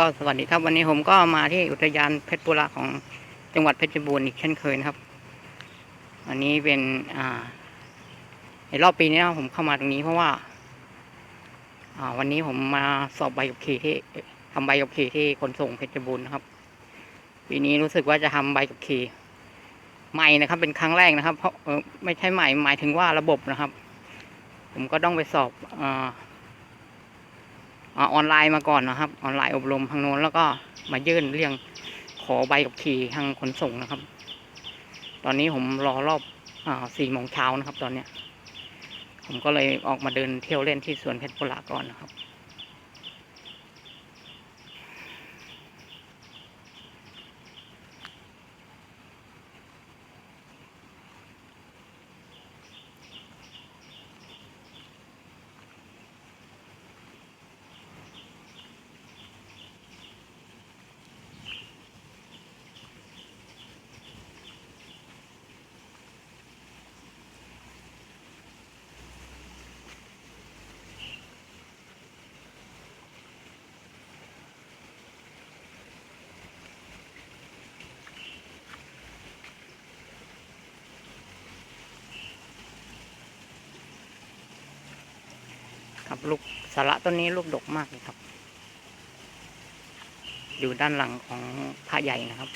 ก็สวัสดีครับวันนี้ผมก็มาที่อุทยานเพชรบุรีของจังหวัดเพชรบูรณ์อีกเช่นเคยนะครับวันนี้เป็นอ่าในรอบปีนี้ผมเข้ามาตรงนี้เพราะว่า อ่า วันนี้ผมมาสอบใบขับขี่ที่ทำใบขับขี่ที่ขนส่งเพชรบูรณ์นะครับ ปีนี้รู้สึกว่าจะทำใบขับขี่ใหม่นะครับ เป็นครั้งแรกนะครับ เพราะไม่ใช่ใหม่หมายถึงว่าระบบนะครับ ผมก็ต้องไปสอบอ่า ออนไลน์มาก่อนนะครับ ออนไลน์อบรมทางโน้นแล้วก็มายื่นเรื่องขอใบขับขี่ทางขนส่งนะครับ ตอนนี้ผมรอรอบสี่โมงเช้านะครับ ตอนเนี้ย ผมก็เลยออกมาเดินเที่ยวเล่นที่สวนเพชรบุรีก่อนนะครับ ครับ ลูกสาระต้นนี้ลูกดกมากเลยครับ อยู่ด้านหลังของพระใหญ่นะครับ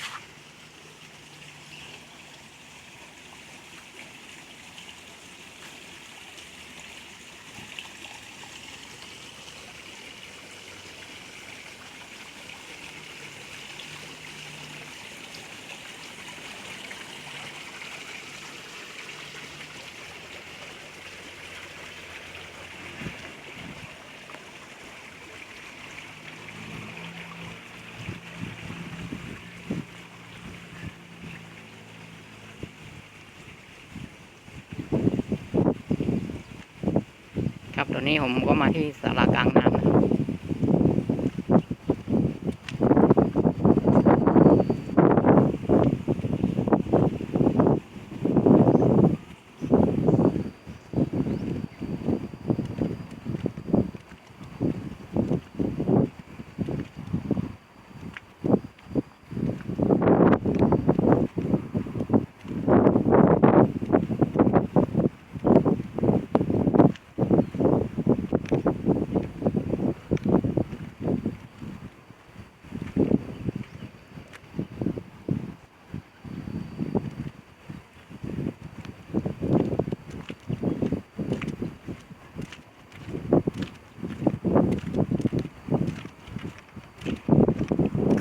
ครับตอนนี้ผมก็มาที่สารากลางน้ำนะ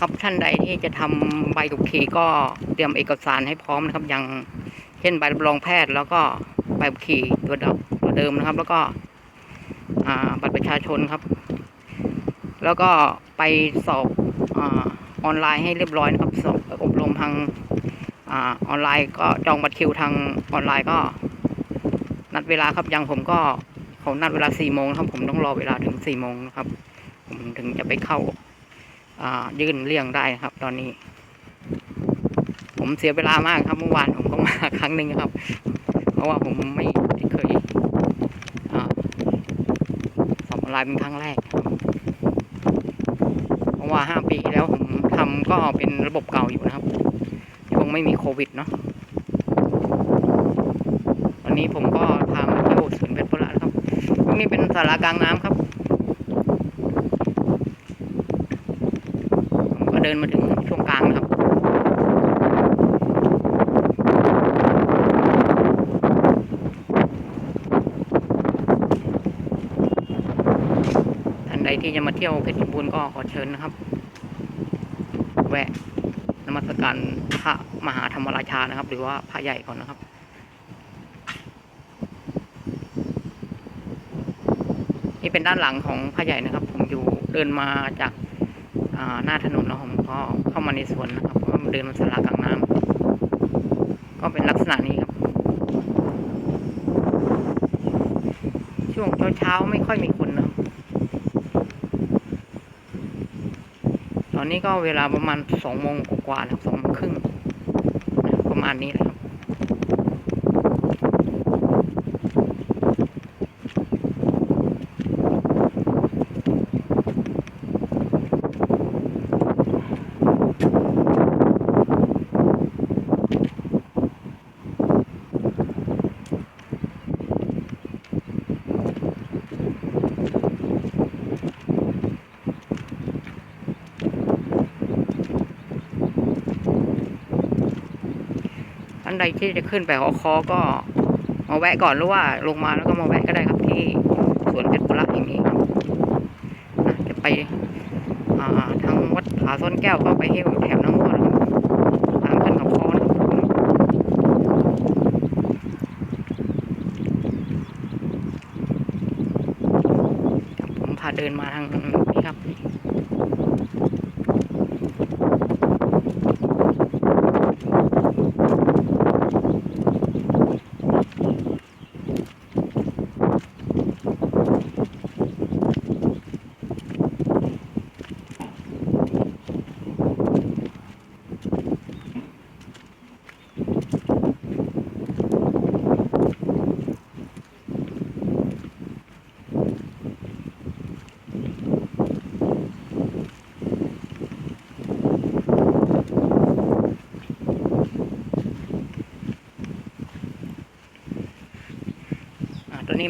ครับท่านใดที่จะทำใบขับขี่ก็เตรียมเอกสารให้พร้อมนะครับ อย่างเช่นใบรับรองแพทย์แล้วก็ใบขับขี่ตัวเดิมตัวเดิมนะครับ แล้วก็บัตรประชาชนครับ แล้วก็ไปสอบอออนไลน์ให้เรียบร้อยนะครับ สอบอบรมทางออนไลน์ก็จองบัตรคิวทางออนไลน์ก็ นัดเวลาครับอย่างผมก็เขานัดเวลาสี่โมงครับ ผมต้องรอเวลาถึงสี่โมงนะครับ ผมถึงจะไปเข้า ยื่นเรื่องได้ครับ ตอนนี้ ผมเสียเวลามากครับเมื่อวานผมก็มาครั้งหนึ่งครับ เพราะว่าผมไม่เคยอสอบออนไลน์เป็นครั้งแรกครับเพราะว่าห้าปีแล้วผมทำก็เป็นระบบเก่าอยู่นะครับช่วงไม่มีโควิดเนาะวันนี้ผมก็ทางเที่ยวสวนเพชรบุรีครับตรงนี้เป็นสารากลางน้ำครับ ผมก็เดินมาถึงช่วงกลางนะครับ ท่านใดที่จะมาเที่ยวเพชรบูรณ์ก็ขอเชิญนะครับ แวะนมัสการพระมหาธรรมราชานะครับ หรือว่าพระใหญ่ก่อนนะครับนี่เป็นด้านหลังของพระใหญ่นะครับ ผมอยู่เดินมาจาก หน้าถนนแล้วผมก็เข้ามาในสวนนะครับเพราะมันเดินมาสลากลางน้ำก็เป็นลักษณะนี้ครับ ช่วงเช้าๆไม่ค่อยมีคนนะครับตอนนี้ก็เวลาประมาณสองโมงกว่าๆแล้วสองโมงครึ่งประมาณนี้เลย ที่จะขึ้นไปหอคอก็มาแวะก่อนหรือว่าลงมาแล้วก็มาแวะก็ได้ครับที่สวนเพชรบุรีแห่งนี้ครับอะจะไปทางวัดผาซ่อนแก้วก็ไปที่แถวน้ำมันนะครับทางขึ้นเขาคอนะผมพาเดินมาทาง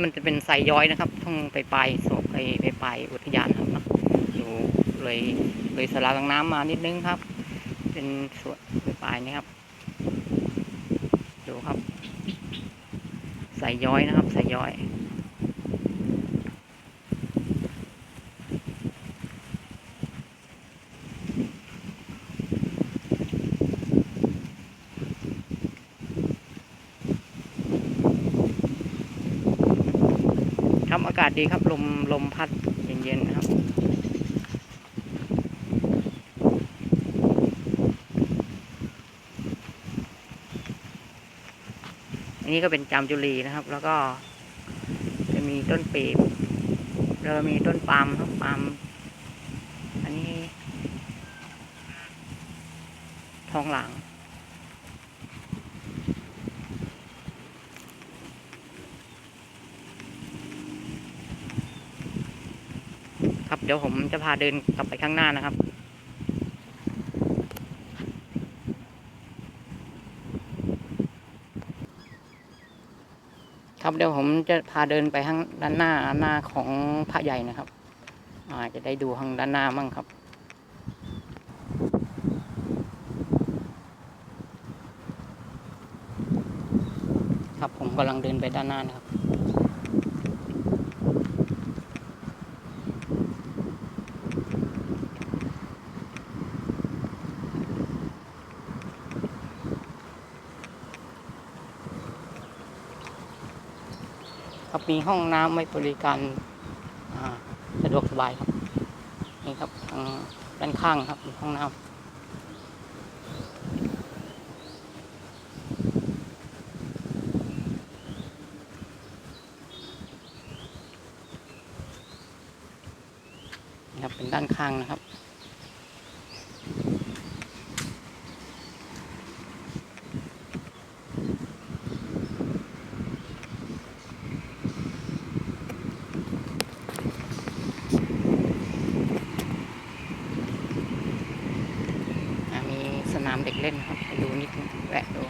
นี้มันจะเป็นไซย้อยนะครับต้องไปไปลายโศกไปไปปลายอุทยานครับเนาะอยู่เลยเลยสลากลางน้ำมานิดนึงครับ เป็นส่วนไปปลายนี่ครับดูครับไซย้อยนะครับไซย้อย ครับอากาศ ดีครับลมลมพัดเย็นๆนะครับอันนี้ก็เป็นจามจุลีนะครับ แล้วก็จะมีต้นปีบแล้วมีต้นปาล์มครับปาล์มอันนี้ ทองหลาง ครับเดี๋ยวผมจะพาเดินกลับไปข้างหน้านะครับ ครับเดี๋ยวผมจะพาเดินไปข้างด้านหน้าหน้าของพระใหญ่นะครับอาจะได้ดูข้างด้านหน้ามั่งครับครับผมกำลังเดินไปด้านหน้านะครับ มีห้องน้ำไว้บริการสะดวกสบายครับนี่ครับทางด้านข้างครับห้องน้ำนี่ครับเป็นด้านข้างนะครับ อ่ามีสนาม เด็กเล่นครับไปดูนิดนึงแวะดู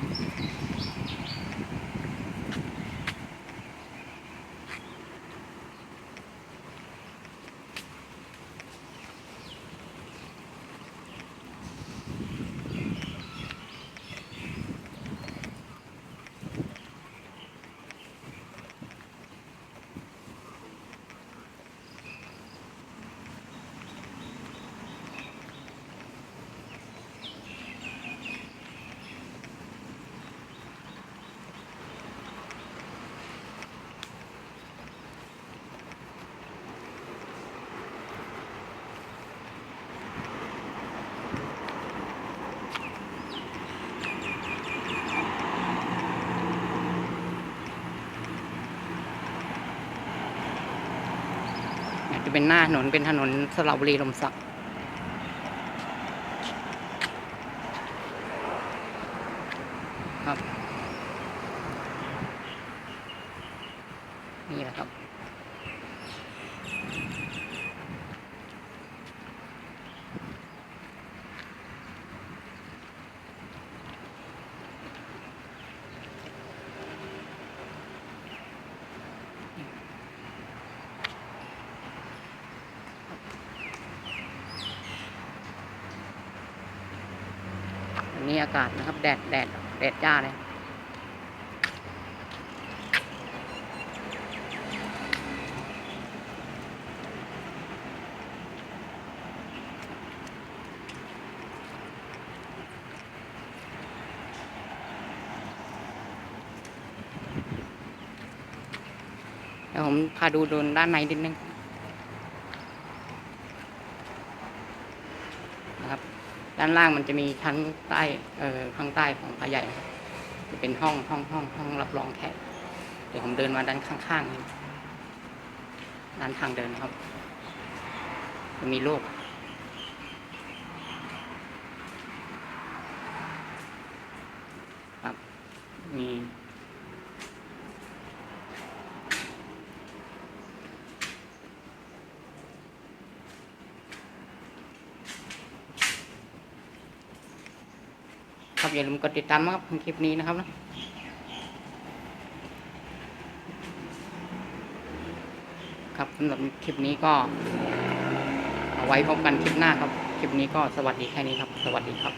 จะเป็นหน้าถนนเป็นถนนสระบุรีลมสัก นี้อากาศนะครับ แดดแดดแดดจ้าเลยเดี๋ยวผมพาดูโดนด้านในนิดนึง ด้านล่างมันจะมีชั้นใต้เอ่อข้างใต้ของพระใหญ่นะครับจะเป็นห้องห้องห้องห้องรับรองแขกเดี๋ยวผมเดินมาด้านข้างๆนี่ด้านทางเดินนะครับจะมีโลก ครับ มี ครับอย่าลืมกดติดตามนะครับคลิปนี้นะครับนะครับสำหรับคลิปนี้ก็เอาไว้พบกันคลิปหน้าครับ คลิปนี้ก็สวัสดีแค่นี้ครับ สวัสดีครับ